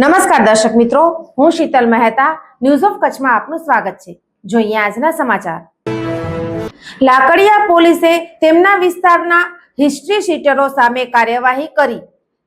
નમસ્કાર દર્શક મિત્રો, હું શીતલ મહેતા ન્યૂઝ ઓફ કચ્છમાં આપનું સ્વાગત છે. જોઈએ આજના સમાચાર. લાકડિયા પોલીસે તેમના વિસ્તારના હિસ્ટ્રી શીટરો સામે કાર્યવાહી કરી.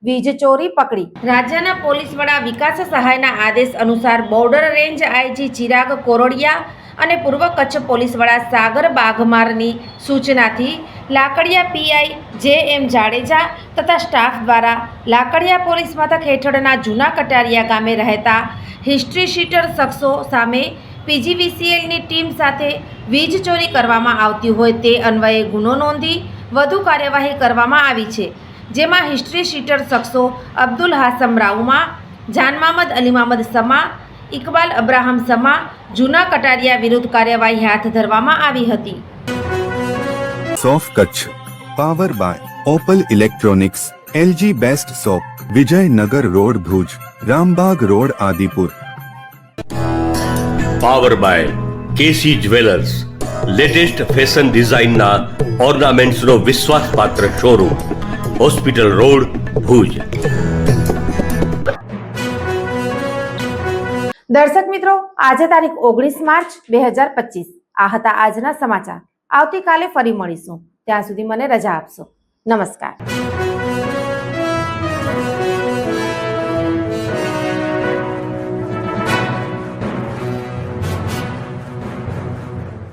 વીજ ચોરી પકડી. રાજ્યના પોલીસ વડા વિકાસ સહાયના આદેશ અનુસાર border range IG Chirag Koradiya અને પૂર્વ કચ્છ પોલીસ વડા સાગર બાઘમારની સૂચનાથી લાકડિયા પીઆઈ જે એમ જાડેજા તથા સ્ટાફ દ્વારા લાકડિયા પોલીસ મથક હેઠળના જૂના કટારિયા ગામે રહેતા હિસ્ટ્રી શીટર શખ્સો સામે પીજીવીસીએલની ટીમ સાથે વીજ ચોરી કરવામાં આવતી હોય તે અન્વયે ગુનો નોંધી વધુ કાર્યવાહી કરવામાં આવી છે, જેમાં હિસ્ટ્રી શીટર શખ્સો અબ્દુલ હાસમ રાઉમા, જાન મામદ અલી મામદ સમા ઇકબાલ અબ્રાહમ સમા જૂના કટારિયા વિરુદ્ધ કાર્યવાહી હાથ ધરવામાં આવી હતી. સોફ Kutch power by Opal electronics LG best shop Vijaynagar road Bhuj Rambag road Adipur. Power by KC jewellers latest fashion ડિઝાઇનના ઓર્નામેન્ટ્સનો વિશ્વાસપાત્ર શોરૂમ હોસ્પિટલ રોડ ભુજ. દર્શક મિત્રો, આજે તારીખ ઓગણીસ માર્ચ બે હજાર પચીસ. આ હતા આજના સમાચાર. આવતીકાલે ફરી મળીશું. ત્યાં સુધી મને રજા આપશો. નમસ્કાર.